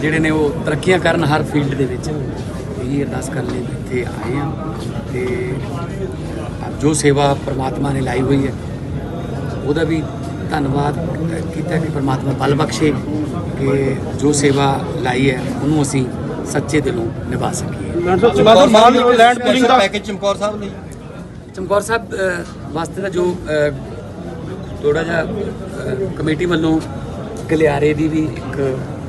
ਜਿਹੜੇ ਨੇ ਉਹ ਤਰੱਕੀਆਂ ਕਰਨ ਹਰ ਫੀਲਡ ਦੇ ਵਿੱਚ। ਇਹ ਅਰਦਾਸ ਕਰਨ ਲਈ ਇੱਥੇ ਆਏ ਆ ਤੇ ਜੋ ਸੇਵਾ ਪ੍ਰਮਾਤਮਾ ਨੇ ਲਾਈ ਹੋਈ ਹੈ ਉਹਦਾ ਵੀ ਧੰਨਵਾਦ ਕੀਤਾ ਕਿ ਪ੍ਰਮਾਤਮਾ ਬਲ ਬਖਸ਼ੇ ਕਿ ਜੋ ਸੇਵਾ ਲਾਈ ਹੈ ਉਹਨੂੰ ਅਸੀਂ ਸੱਚੇ ਦਿਲੋਂ ਨਿਭਾ ਸਕੀਏ। ਚਮਕੌਰ ਸਾਹਿਬ ਲਈ ਲੈਂਡ ਪੂਲਿੰਗ ਦਾ ਪੈਕੇਜ ਚਮਕੌਰ ਸਾਹਿਬ ਲਈ। ਚਮਕੌਰ ਸਾਹਿਬ ਅ, ਵਾਸਤੇ ਦਾ ਜੋ ਥੋੜਾ ਜਿਹਾ ਕਮੇਟੀ ਵੱਲੋਂ ਗਲਿਆਰੇ ਦੀ ਵੀ ਇੱਕ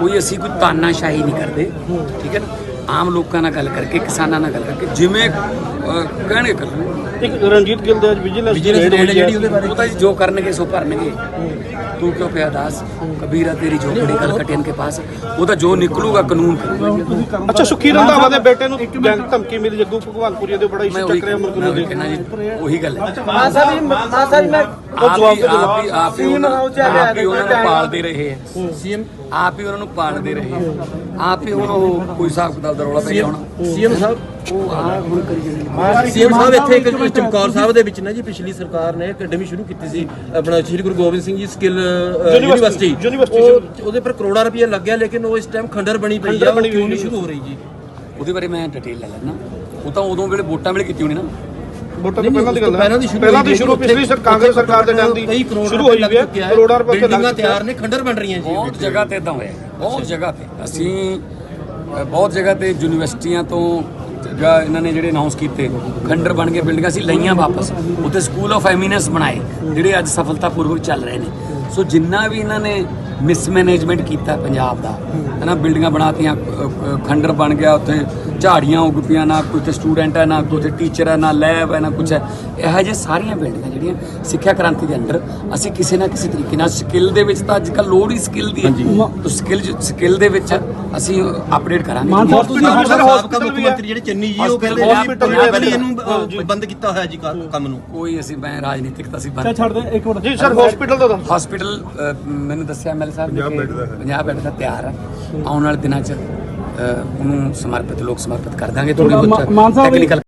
ਕੋਈ ਅਸੀਂ ਕੋਈ ਤਾਨਾਸ਼ਾਹੀ ਨਹੀਂ ਕਰਦੇ ਠੀਕ ਹੈ? ਨਾ ਆਮ ਲੋਕਾਂ ਨਾਲ ਗੱਲ ਕਰਕੇ ਕਿਸਾਨਾਂ ਨਾਲ ਗੱਲ ਕਰਕੇ ਜਿਵੇਂ ਕਹਿਣਗੇ ਕਰਨਗੇ ਇੱਕ ਰਣਜੀਤ ਗਿੱਲ ਦੇ ਵਿਜੀਲੈਂਸ ਵਿਜੀਲੈਂਸ ਜਿਹੜੀ ਉਹਦੇ ਬਾਰੇ ਉਹ ਤਾਂ ਜੀ ਜੋ ਕਰਨਗੇ ਸੋ ਭਰਨਗੇ। ਤੂੰ ਕਿਉਂ ਪਿਆ ਦਾਸ? ਕਬੀਰਾ ਤੇਰੀ ਝੋਪੜੀ ਕਲ ਕਟਿਆਨ ਕੇ ਪਾਸ। ਉਹ ਤਾਂ ਜੋ ਨਿਕਲੂਗਾ ਕਾਨੂੰਨ ਕਰੂਗਾ। ਅੱਛਾ ਸੁਖੀ ਰੰਧਾਵਾ ਦੇ ਬੇਟੇ ਨੂੰ ਬੈਂਕ ਧਮਕੀ ਮਿਲੀ ਜੱਗੂ ਭਗਵਾਨਪੁਰੀਆ ਦੇ ਬੜਾ ਮੈਂ ਇਸ਼ੂ ਉਹੀ ਚੱਕ ਰਿਹਾ ਮੈਂ ਮੁਲਕ ਉਹੀ ਕਹਿਣਾ ਜੀ। ਉਹੀ ਗੱਲ ਹੈ। ਮਾਂ ਸਾਹਿਬ ਜੀ ਮਾਂ ਸਾਹਿਬ ਜੀ ਮੈਂ ਆਪ ਹੀ ਆਪ ਹੀ ਆਪ ਹੀ ਉਹਨਾਂ ਆਪ ਹੀ ਉਹਨਾਂ ਨੂੰ ਪਾਲਦੇ ਰਹੇ। ਹੈ ਸੀਐਮ? ਆਪ ਹੀ ਉਹਨਾਂ ਨੂੰ ਪਾਲਦੇ ਰਹੇ। ਹੈ ਆਪ ਹੀ ਹੁਣ ਉਹ ਕੋਈ ਹਿਸਾਬ ਕਿਤਾਬ ਦਾ ਰੌਲਾ ਪੈ ਗਿਆ ਹੋਣਾ। ਸੀਐਮ ਸਾਹਿਬ? ਉਹ ਆ ਹੁਣ ਕਰੀ ਜਾਂਦੇ ਸੀਐਮ ਸਾਹਿਬ ਇੱਥੇ ਇੱਕ ਚਮਕੌਰ ਸਾਹਿਬ ਦੇ ਵਿੱਚ ਨਾ ਜੀ ਪਿਛਲੀ ਸਰਕਾਰ ਨੇ ਅਕੈਡਮੀ ਸ਼ੁਰੂ ਕੀਤੀ ਸੀ। ਆਪਣਾ Shri Guru Gobind Singh ji skill university. University. ਉਹ- ਉਹਦੇ ਪਰ ਕਰੋੜਾਂ ਰੁਪਏ ਲੱਗਿਆ ਲੇਕਿਨ ਉਹ ਇਸ ਟਾਈਮ ਖੰਡਰ ਬਣੀ ਪਈ ਆ। ਉਹ ਕਿਉਂ ਨਹੀਂ ਸ਼ੁਰੂ ਹੋ ਰਹੀ ਜੀ? ਉਹਦੇ ਬਾਰੇ ਮੈਂ ਡਿਟੇਲ ਲੈ ਲੈਣਾ ਉਹ ਤਾਂ ਉਦੋਂ ਵੇਲੇ ਵੋਟਾਂ ਵੇਲੇ ਕੀਤੀ ਹੋਣੀ ਨਾ। ਵੋਟਾਂ ਤੋਂ ਪਹਿਲਾਂ ਦੀ ਗੱਲ ਹੈ। ਪਹਿਲਾਂ ਦੀ ਸ਼ੁਰੂ ਪਿਛਲੀ ਸਰ ਕਾਂਗਰਸ ਸਰਕਾਰ ਦੇ ਟਾਈਮ ਦੀ ਸ਼ੁਰੂ ਹੋਈ ਹੈ। ਕਰੋੜਾਂ ਰੁਪਏ ਬਿਲਡਿੰਗਾਂ ਲੱਗ ਤਿਆਰ ਨੇ ਖੰਡਰ ਬਣ ਰਹੀਆਂ ਜੀ ਬਹੁਤ ਜਗ੍ਹਾ ਤੇ ਇਦਾਂ ਹੋਇਆ ਬਹੁਤ ਜਗ੍ਹਾ ਤੇ। ਅਸੀਂ ਬਹੁਤ ਜਗ੍ਹਾ ਤੇ ਯੂਨੀਵਰਸਿਟੀਆਂ ਤੋਂ ਜਾਂ ਇਹਨਾਂ ਨੇ ਜਿਹੜੇ ਅਨਾਉਂਸ ਕੀਤੇ ਖੰਡਰ ਬਣ ਕੇ ਬਿਲਡਿੰਗਾਂ ਸੀ ਲਈਆਂ ਵਾਪਸ। ਉੱਥੇ ਸਕੂਲ ਆਫ ਐਮੀਨੈਂਸ ਬਣਾਏ ਜਿਹੜੇ ਅੱਜ ਸਫਲਤਾਪੂਰਵਕ ਚੱਲ ਰਹੇ ਨੇ। ਸੋ ਜਿੰਨਾ ਵੀ ਇਹਨਾਂ ਨੇ ਮਿਸਮੈਨੇਜਮੈਂਟ ਕੀਤਾ ਪੰਜਾਬ ਦਾ। ਹਨਾ ਬਿਲਡਿੰਗਾਂ ਬਣਾਤੀਆਂ ਖੰਡਰ ਬਣ ਗਿਆ ਉੱਥੇ ਝਾੜੀਆਂ ਉੱਗ ਪਈਆਂ ਨਾ ਕੋਈ ਤੇ ਸਟੂਡੈਂਟ ਹੈ ਨਾ ਕੋਈ ਤੇ ਟੀਚਰ ਹੈ ਨਾ ਲੈਬ ਹੈ ਨਾ ਕੁਝ ਹੈ। ਇਹੋ ਜਿਹੇ ਸਾਰੀਆਂ ਬਿਲਡਿੰਗਾਂ ਜਿਹੜੀਆਂ ਸਿੱਖਿਆ ਕ੍ਰਾਂਤੀ ਦੇ ਅੰਡਰ ਅਸੀਂ ਕਿਸੇ ਨਾ ਕਿਸੇ ਤਰੀਕੇ ਨਾਲ ਸਕਿੱਲ ਦੇ ਵਿੱਚ ਤਾਂ ਅੱਜ ਕੱਲ ਲੋੜ ਹੀ ਸਕਿੱਲ ਦੀ ਹੈ। ਸਕਿੱਲ ਸਕਿੱਲ ਦੇ ਵਿੱਚ ਅਸੀਂ ਅਪਡੇਟ ਕਰਾਂਗੇ। ਹੋਰ ਤੁਸੀਂ Hospital ਸਰ ਵੀ ਸਾਬਕਾ ਹੈ। ਮੁੱਖ ਮੰਤਰੀ ਜਿਹੜੇ ਚੰਨੀ ਜੀ ਉਹ ਕਹਿੰਦੇ ਵੀ ਨੇ ਹੈ। ਪੰਜਾਬ ਵਾਲੀ ਇਹਨੂੰ ਬੰਦ ਕੀਤਾ ਹੋਇਆ ਜੀ ਕੰਮ ਨੂੰ। ਕੋਈ ਅਸੀਂ ਮੈਂ ਰਾਜਨੀਤਿਕ ਤਾਂ ਅਸੀਂ ਬੰਦ ਛੱਡ ਦੇ ਇੱਕ ਮਿੰਟ। ਜੀ ਸਰ ਹਸਪੀਟਲ ਦਾ ਦੱਸੋ ਹਸਪੀਟਲ ਮੈਨੂੰ ਦੱਸਿਆ ਐਮਐਲ ਸਾਹਿਬ ਨੇ 50 ਬੈੱਡ ਦਾ 50 ਬੈੱਡ ਦਾ ਤਿਆਰ ਹੈ। ਆਉਣ ਵਾਲੇ ਦਿਨਾਂ 'ਚ ਉਹਨੂੰ ਸਮਰਪਿਤ ਲੋਕ ਸਮਰਪਿਤ ਕਰ ਦਾਂਗੇ। ਥੋੜੀ ਬਹੁਤ ਟੈਕਨੀਕਲ